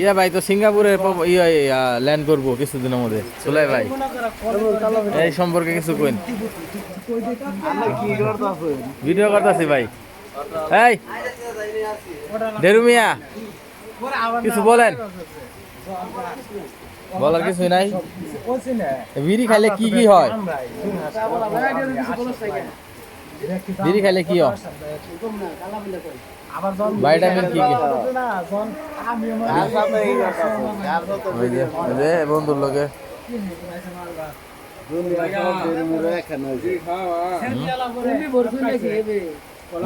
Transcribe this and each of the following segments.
ইয়া ভাই তো সিঙ্গাপুরে ইয়া ল্যান্ড করব কিছুদিনের মধ্যে। চলাই ভাই, এই সম্পর্কে কিছু কইন। ভিডিও করতেছি ভাই। এই ডেরু মিয়া, কিছু বলেন। বলার কিছু নাই। বিড়ি খাইলে কি কি হয়? বিড়ি খাইলে কি হয়? ভাইটামিন কি যে বন্ধুর লোকে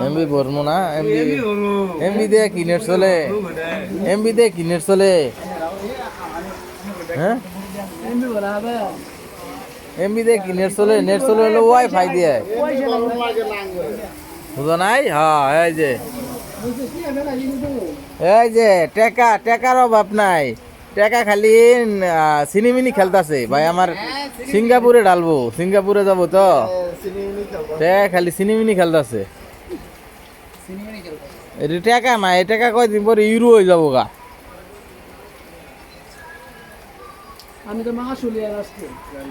এমবি ভরমু না? এমবি এমবি দিয়ে কি নেট চলে। এমবি দিয়ে কি নেট চলে। হ্যাঁ? এমবি দিয়ে কি নেট চলে নেট চলে হলো ওয়াইফাই দিয়ে। বুঝো নাই? হ্যাঁ এই যে। এই যে টেকা টেকার অভাব নাই। টেকা খালি সিনেমিনি খেলতাছে। ভাই আমার সিঙ্গাপুরে ডালবো সিঙ্গাপুরে যাব তো। টেকা খালি সিনেমিনি খেলতাছে। এটা টেকা না এই টাকা কয়দিন পরে ইউরো হয়ে যাব গা। আমি তো মাসুলিয়ার আসছি।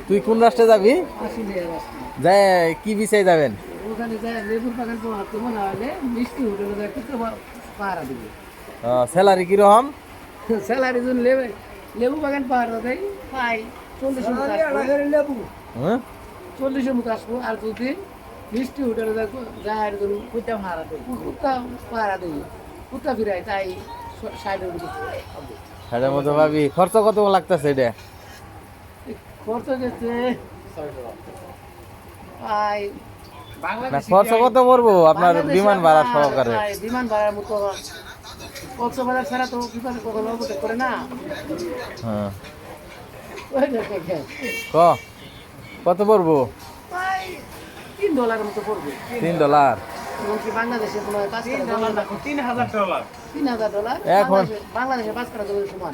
তুই কোন রাষ্ট্রে যাবি? মাসুলিয়ার আসছি। যাই কি বিষয়ে যাবেন? ওখানে যায় লেবুর বাগান পড়াতে মনে হলে মিষ্টি হোটেলে যায় কত পাহারা দিবে। স্যালারি কীরকম? স্যালারি জন্য লেবু লেবু বাগান পাহারা দেয় পাই। চল্লিশ লেবু। হ্যাঁ? চল্লিশ মুখ আসব। আর যদি মিষ্টি হোটেলে যায় যায় ধরুন কুত্তা পাহারা দেয় কুত্তা পাহারা দেয় কুত্তা ফিরাই তাই সাইডের মধ্যে সেটার মতো ভাবি খরচ কত লাগতেছে এটা? খরচ গেছে খরচ কত পড়ব? আপনার বিমান ভাড়া সহকারে। বিমান ভাড়ার মতো কক্সবাজার ছাড়া তো বিমানে কখনো করে না? হ্যাঁ। ক? কত পড়ব? তিন মতো পড়বে। তিন ডলার এমনকি বাংলাদেশে কোনো ডলার তিন হাজার ডলার তিন হাজার ডলার এখন- বাংলাদেশে- পাঁচ কাটা ডলার সমান।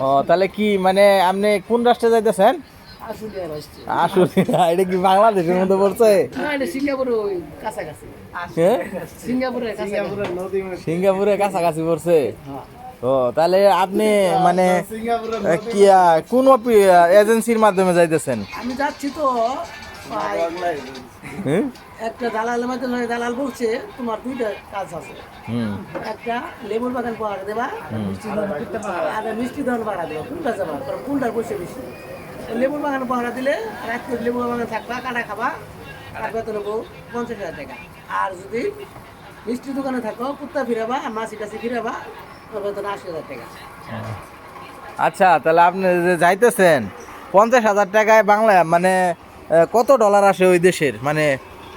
ও তাহলে কি মানে আপনি কোন রাষ্ট্রে যাইতেছেন? এটা কি বাংলাদেশের মধ্যে পড়ছে? হ্যাঁ? সিঙ্গাপুরের কাছাকাছি। সিঙ্গাপুরে কাছাকাছি পড়ছে? হ্যাঁ। ও তাহলে আপনি মানে কি কোন এজেন্সির মাধ্যমে যাইতেছেন? আমি যাচ্ছি তো? একটা দালালের মাধ্যমে দালাল বলছে তোমার দুইটা কাজ আছে। একটা লেবুর বাগান পাহাড় দেবা আর মিষ্টি ধরন পাহাড়া দেবা কোনটা যাবা? কোনটার পয়সা বেশি? লেবুর বাগান পাহাড়া দিলে রাত করে লেবুর বাগানে থাকবা কাটা খাবা আর বেতন নেব পঞ্চাশ হাজার টাকা। আর যদি মিষ্টি দোকানে থাকো কুত্তা ফিরাবা আর মাছি টাছি ফিরাবা তোর বেতন আশি হাজার টাকা। আচ্ছা তাহলে আপনি যাইতেছেন পঞ্চাশ হাজার টাকায় বাংলা মানে কত ডলার আসে ওই দেশের? মানে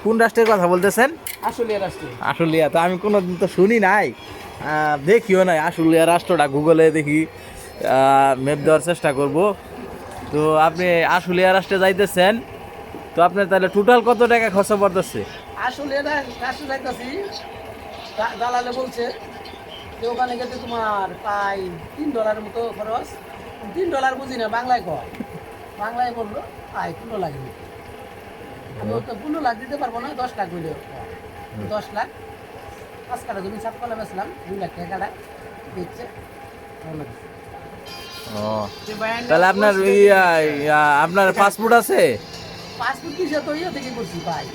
কোন রাষ্ট্রের কথা বলতেছেন? আসলে রাষ্ট্র আশুলিয়া তো আমি কোনোদিন তো শুনি নাই। দেখিও নাই আশুলিয়া রাষ্ট্রটা গুগলে দেখি ম্যাপ দেওয়ার চেষ্টা করব। তো আপনি আশুলিয়া রাষ্ট্রে যাইতেছেন তো আপনার তাহলে টোটাল কত টাকা খরচ পড়তেছে? আসলে রাষ্ট্র যাইতাছি দালালে বলছে যে ওখানে গেলে তোমার প্রায় তিন ডলারের মতো খরচ। তিন ডলার বুঝি না বাংলায় কয়? বাংলায় বলল পনেরো লাখ দিবে। আমি ওকে পনেরো লাখ দিতে পারব না দশ লাখ হইলে। দশ লাখ। পাঁচ কাটা জমি সাত কলা বেছিলাম দুই লাখ টাকা কাটা দিচ্ছে। তাহলে আপনার আপনার পাসপোর্ট আছে? পাসপোর্ট দিছে তো ইয়ে থেকে করছি পাই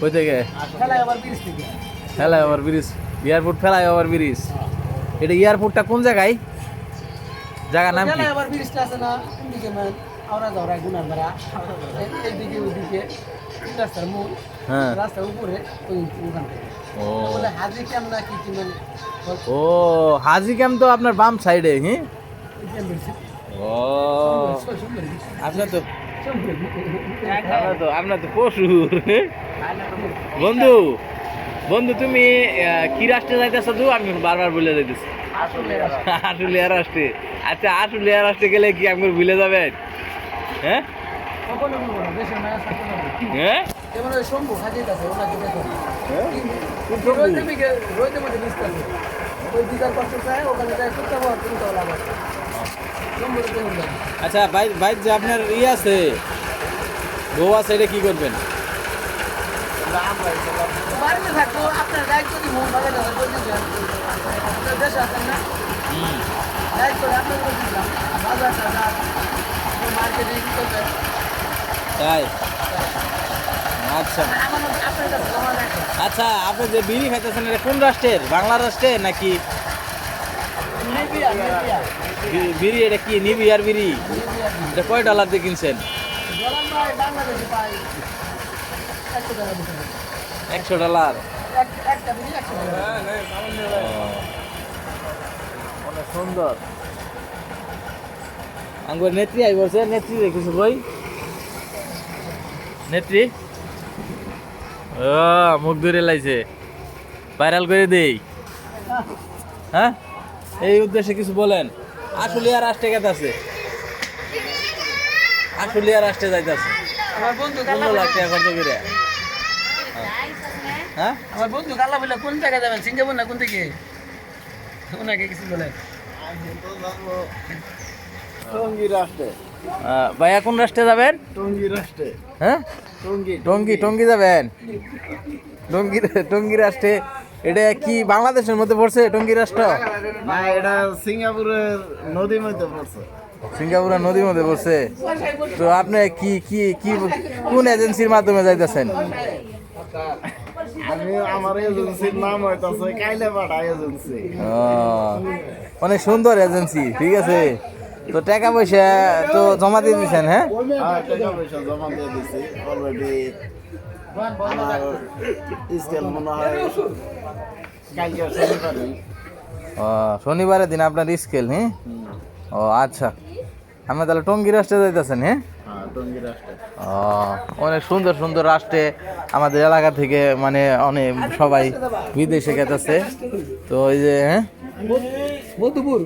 কই থেকে? খেলায় আবার ব্রিজ থেকে। Flyover bridge airport flyover bridge. এটা এয়ারপোর্টটা কোন জায়গায়? জায়গা নাম কি? খেলায় আবার ব্রিজটা আছে না কোন আওরা ধরা গুনার ধরা এইদিকে ওইদিকে রাস্তার মূল হ্যাঁ। রাস্তার উপরে ওই ওখান থেকে। হাজি কেমন না কি কি মানে? ও হাজি ক্যাম্প তো আপনার বাম সাইডে হ্যাঁ ও। আপনার তো আপনার তো আপনার তো পশুর বন্ধু বন্ধু তুমি কি রাষ্ট্রে যাইতেছো তো? আমি বারবার বলে যাইতেছি। আশুলিয়া রাষ্ট্রে। আচ্ছা আশুলিয়া রাষ্ট্রে গেলে কি আপনি ভুলে যাবেন? হ্যাঁ হ্যাঁ যেমন ওই শম্ভু হাজির ওনাকে দেখো? রোহিতে বিকে রোহিতে মধ্যে মিস করবে ওই দিদার কষ্ট চায় ওখানে যায় করতে পারব তুমি তো লাভ আছে শম্ভুর দেখুন না আচ্ছা বাইক ভাই যে আপনার ইয়ে আছে গোয়া সাইডে কি করবেন? বাড়িতে থাকব আপনার দায়িত্ব দিব বাজারে বলতে দেশে আছেন না বাজার টাজার কি? করবে তাই? আচ্ছা। আচ্ছা আপনি যে বিড়ি খাইতেছেন এটা কোন রাষ্ট্রের? বাংলা রাষ্ট্রের নাকি? বিড়ি এটা কি নিবিয়ার বিড়ি? এটা কয় ডলার দিয়ে কিনছেন? একশো ডলার। টাকা অনেক সুন্দর। আঙ্গুর নেত্রী আই বলছে নেত্রী দেখেছ বই নেত্রী? ও মুখ ধরে লাইছে। ভাইরাল করে দেই। হ্যাঁ? এই উদ্দেশ্যে কিছু বলেন। আশুলিয়া রাষ্ট্রে গেতে আছে। আশুলিয়া রাষ্ট্রে যাইতেছে আমার বন্ধু পনেরো লাখ টাকা খরচ করে। হ্যাঁ? আমার বন্ধু গাল্লা বলে কোন জায়গায় যাবেন? সিঙ্গাপুর না কোন থেকে ওনাকে কিছু বলেন। টঙ্গি রাষ্ট্রে। ভাইয়া কোন রাষ্ট্রে যাবেন? টঙ্গি রাষ্ট্রে। হ্যাঁ? টঙ্গি। টঙ্গি টঙ্গি যাবেন? টঙ্গি টঙ্গি রাষ্ট্রে এটা কি বাংলাদেশের মধ্যে পড়ছে টঙ্গি রাষ্ট্র? না এটা সিঙ্গাপুরের নদীর মধ্যে পড়ছে। সিঙ্গাপুরের নদীর মধ্যে পড়ছে। তো আপনি কি কি কি কোন এজেন্সির মাধ্যমে যাইতেছেন? আমি আমার এজেন্সির নাম হইতাছে কাইলে এজেন্সি। অনেক সুন্দর এজেন্সি ঠিক আছে? তো টাকা পয়সা তো জমা দিয়ে দিচ্ছেন হ্যাঁ? আর টাকা পয়সা জমা দিয়ে দিছি। অলরেডি আমার স্কেল মনে হয় শনিবারে ও শনিবারের দিন আপনার স্কেল হ্যাঁ ও আচ্ছা। আমরা তাহলে টঙ্গি রাষ্ট্রে যাইতেছেন হ্যাঁ? হ্যাঁ অনেক সুন্দর সুন্দর রাষ্ট্রে আমাদের এলাকা থেকে মানে অনেক সবাই বিদেশে গেতেছে। তো ওই যে হ্যাঁ? মধুপুর।